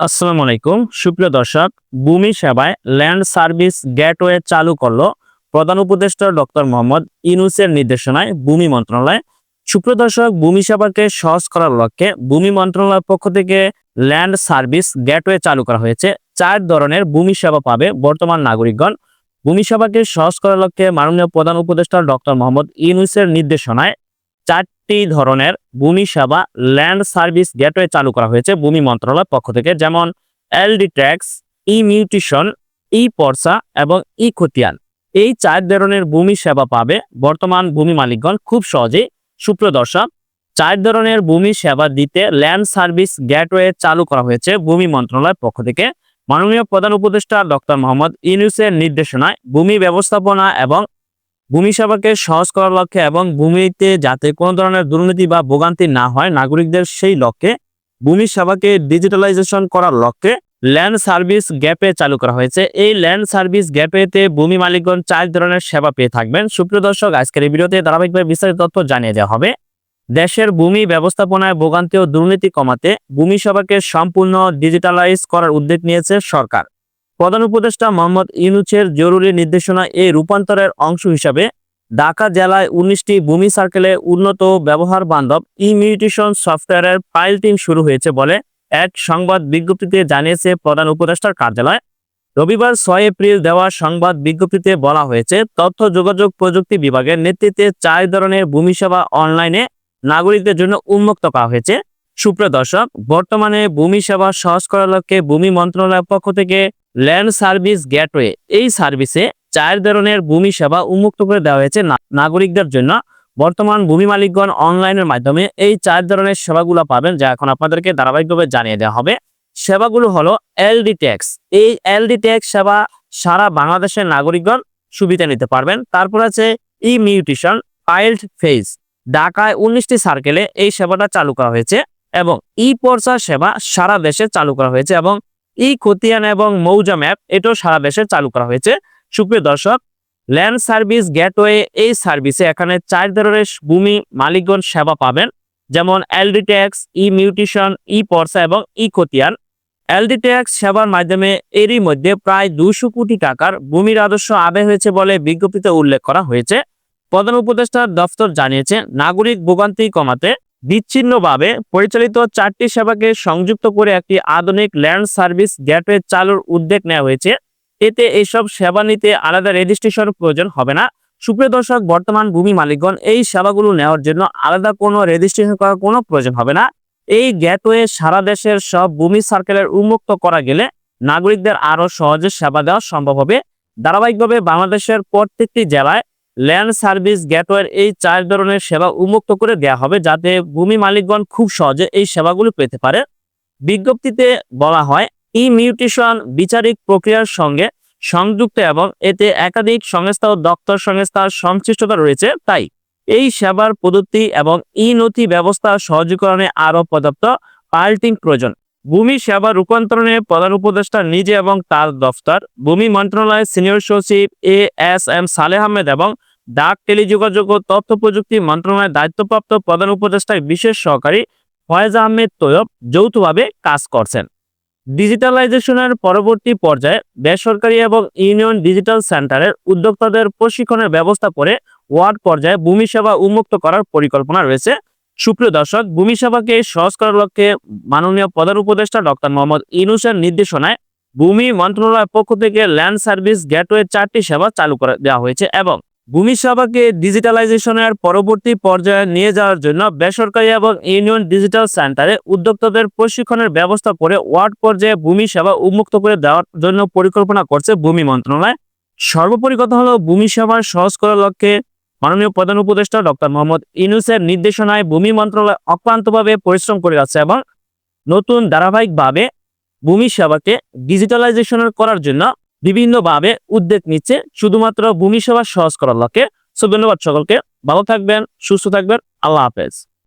আসসালামু আলাইকুম। সুপ্রিয় দর্শক, ভূমি সেবায় ল্যান্ড সার্ভিস গেটওয়ে চালু করল প্রধান উপদেষ্টা ডক্টর মোহাম্মদ ইনুসের নির্দেশনায় ভূমি মন্ত্রণালয়। সুপ্রিয় দর্শক, ভূমি সেবাকে সহজ করার লক্ষ্যে ভূমি মন্ত্রণালয়ের পক্ষ থেকে ল্যান্ড সার্ভিস গেটওয়ে চালু করা হয়েছে। চার ধরনের ভূমি সেবা পাবে বর্তমান নাগরিকগণ। ভূমি সেবাকে সহজ করার লক্ষ্যে মাননীয় প্রধান উপদেষ্টা ডক্টর মোহাম্মদ ইনুসের নির্দেশনায় চারটি ধরনের ভূমি সেবা ল্যান্ড সার্ভিস গেটওয়ে চালু করা হয়েছে ভূমি মন্ত্রণালয়ের পক্ষ থেকে, যেমন এলডি ট্যাক্স, ই মিউটিশন, ই পর্সা এবং ই খতিয়ান। এই চার ধরনের ভূমি সেবা পাবে বর্তমান ভূমি মালিকগণ খুব সহজেই। সুপ্রদর্শক, চার ধরনের ভূমি সেবা দিতে ল্যান্ড সার্ভিস গেটওয়ে চালু করা হয়েছে ভূমি মন্ত্রণালয়ের পক্ষ থেকে। মাননীয় প্রধান উপদেষ্টা ডক্টর মোহাম্মদ ইউনুসের নির্দেশনায় ভূমি ব্যবস্থাপনা এবং ভূমি সেবাকে সহজ করার লক্ষ্যে এবং ভূমিতে যাতে কোনো ধরনের দুর্নীতি বা ভোগান্তি না হয়, নাগরিকদের সেই লক্ষ্যে ভূমি সেবাকে ডিজিটালাইজেশন করার লক্ষ্যে ল্যান্ড সার্ভিস গ্যাপে চালু করা হয়েছে। এই ল্যান্ড সার্ভিস গ্যাপেতে ভূমি মালিকগণ চার ধরনের সেবা পেয়ে থাকবেন। সুপ্রিয় দর্শক, আজকের এই ভিডিওতে ধারাবাহিকভাবে বিস্তারিত তথ্য জানিয়ে দেওয়া হবে। দেশের ভূমি ব্যবস্থাপনায় ভোগান্তি ও দুর্নীতি কমাতে ভূমি সেবাকে সম্পূর্ণ ডিজিটালাইজ করার উদ্যোগ নিয়েছে সরকার। প্রধান উপদেষ্টা মোহাম্মদ ইউনুসের জরুরি নির্দেশনা এই রূপান্তরের অংশ হিসাবে ঢাকা জেলায় উনিশটি ভূমি সার্কেলে উন্নত ব্যবহার বান্ধব ইমিউটেশন সফটওয়্যারের পাইলটিং শুরু হয়েছে বলে এক সংবাদ বিজ্ঞপ্তিতে জানিয়েছে প্রধান উপদেষ্টার কার্যালয়। রবিবার ছয় এপ্রিল দেওয়া সংবাদ বিজ্ঞপ্তিতে বলা হয়েছে, তথ্য, যোগাযোগ প্রযুক্তি বিভাগের নেতৃত্বে চার ধরনের ভূমি সেবা অনলাইনে নাগরিকদের জন্য উন্মুক্ত করা হয়েছে। সুপ্রিয় দর্শক, বর্তমানে ভূমি সেবা সহজ করার লক্ষ্যে ভূমি মন্ত্রণালয়ের পক্ষ থেকে ল্যান্ড সার্ভিস গেটওয়ে। এই সার্ভিসে চার ধরনের ভূমি সেবা উন্মুক্ত করে দেওয়া হয়েছে নাগরিকদের জন্য। বর্তমান ভূমি মালিকগণ অনলাইনের মাধ্যমে এই চার ধরনের সেবাগুলো পাবেন, যা এখন আপনাদেরকে ধারাবাহিকভাবে জানিয়ে দেওয়া হবে। সেবাগুলো হলো এলডি ট্যাক্স। এই এলডি ট্যাক্স সেবা সারা বাংলাদেশের নাগরিকগণ সুবিধা নিতে পারবেন। তারপর আছে ই মিউটিশন পাইল্ড ফেজ। ঢাকায় উনিশটি সার্কেলে এই সেবাটা চালু করা হয়েছে এবং ই পর্সা সেবা সারা দেশে চালু করা হয়েছে এবং ই খতিয়ান এবং মৌজা ম্যাপ এটাও সারা দেশে চালু করা হয়েছে। সুপ্রিয় দর্শক ল্যান্ড সার্ভিস গেটওয়ে এই সার্ভিসে এখানে চার ধরনের ভূমি মালিকগণ সেবা পাবেন। যেমন এলডি ট্যাক্স ই মিউটিশন ই পর্সা এবং ই খতিয়ান এলডি ট্যাক্স সেবার মাধ্যমে এরই মধ্যে প্রায় দুশো কোটি টাকার ভূমি রাজস্ব আদায় হয়েছে বলে বিজ্ঞপ্তিতে উল্লেখ করা হয়েছে। প্রধান উপদেষ্টার দফতর জানিয়েছে, নাগরিক ভোগান্তি কমাতে বিচ্ছিন্নভাবে পরিচালিত চারটি সেবাকে সংযুক্ত করে একটি আধুনিক ল্যান্ড সার্ভিস গেটওয়ে চালুর উদ্যোগ নেওয়া হয়েছে। এতে এইসব সেবা নিতে আলাদা রেজিস্ট্রেশন প্রয়োজন হবে না। সুপ্রিয় দর্শক, বর্তমান ভূমি মালিকগণ এই সেবাগুলো নেওয়ার জন্য আলাদা কোনো রেজিস্ট্রেশন করার কোনো প্রয়োজন হবে না। এই গেটওয়ে সারা দেশের সব ভূমি সার্কেলের উন্মুক্ত করা গেলে নাগরিকদের আরও সহজে সেবা দেওয়া সম্ভব হবে। ধারাবাহিকভাবে বাংলাদেশের প্রত্যেকটি জেলায় ল্যান্ড সার্ভিস গেটওয়ের এই চার ধরনের সেবা উন্মুক্ত করে দেওয়া হবে যাতে ভূমি মালিকগণ খুব সহজে এই সেবাগুলো পেতে পারে। বিজ্ঞপ্তিতে বলা হয় ই মিউটেশন বিচারিক প্রক্রিয়ার সঙ্গে সংযুক্ত এবং এতে একাধিক সংস্থা ও দপ্তর সংস্থার সংশ্লিষ্টতা রয়েছে। তাই এই সেবার পদ্ধতি এবং ই নথি ব্যবস্থা সহজীকরণে আরও পর্যাপ্ত পাল্টিং প্রয়োজন। ভূমি সেবা রূপান্তরণে প্রধান উপদেষ্টা নিজে এবং তার দফতর, ভূমি মন্ত্রণালয়ের সিনিয়র সচিব A S M Saleh Ahmed এবং ডাক টেলিযোগাযোগ ও তথ্য প্রযুক্তি মন্ত্রণালয়ের দায়িত্বপ্রাপ্ত প্রধান উপদেষ্টার বিশেষ সহকারী ফয়েজ আহমেদ তৈয়ব যৌথভাবে কাজ করছেন। ডিজিটালাইজেশনের পরবর্তী পর্যায়ে বেসরকারি এবং ইউনিয়ন ডিজিটাল সেন্টারের উদ্যোক্তাদের প্রশিক্ষণের ব্যবস্থা করে ওয়ার্ড পর্যায়ে ভূমি সেবা উন্মুক্ত করার পরিকল্পনা রয়েছে। সুপ্রিয় দর্শক ভূমি সেবাকে সহজ করার লক্ষ্যে মাননীয় প্রধান উপদেষ্টা ডক্টর মোহাম্মদ ইনুসের নির্দেশনায় ভূমি মন্ত্রণালয়ের পক্ষ থেকে ল্যান্ড সার্ভিস গেটওয়ে চারটি সেবা চালু করে দেওয়া হয়েছে এবং ভূমি সেবাকে ডিজিটালাইজেশনের পরবর্তী পর্যায়ে নিয়ে যাওয়ার জন্য বেসরকারি এবং ইউনিয়ন ডিজিটাল সেন্টারে উদ্যোক্তাদের প্রশিক্ষণের ব্যবস্থা করে ওয়ার্ড পর্যায়ে ভূমি সেবা উন্মুক্ত করে দেওয়ার জন্য পরিকল্পনা করছে ভূমি মন্ত্রণালয়। সর্বোপরি কথা হলো ভূমি সেবা সহজ করার লক্ষ্যে মাননীয় প্রধান উপদেষ্টা ডক্টর মোহাম্মদ ইনুসের নির্দেশনায় ভূমি মন্ত্রণালয় অক্লান্তভাবে পরিশ্রম করে যাচ্ছে এবং নতুন ধারাবাহিকভাবে ভূমি সেবাকে ডিজিটালাইজেশন করার জন্য বিভিন্নভাবে উদ্যোগ নিচ্ছে। শুধুমাত্র ভূমি সেবা সহজ করার লক্ষ্যে। সো ধন্যবাদ সকলকে। ভালো থাকবেন, সুস্থ থাকবেন। আল্লাহ হাফেজ।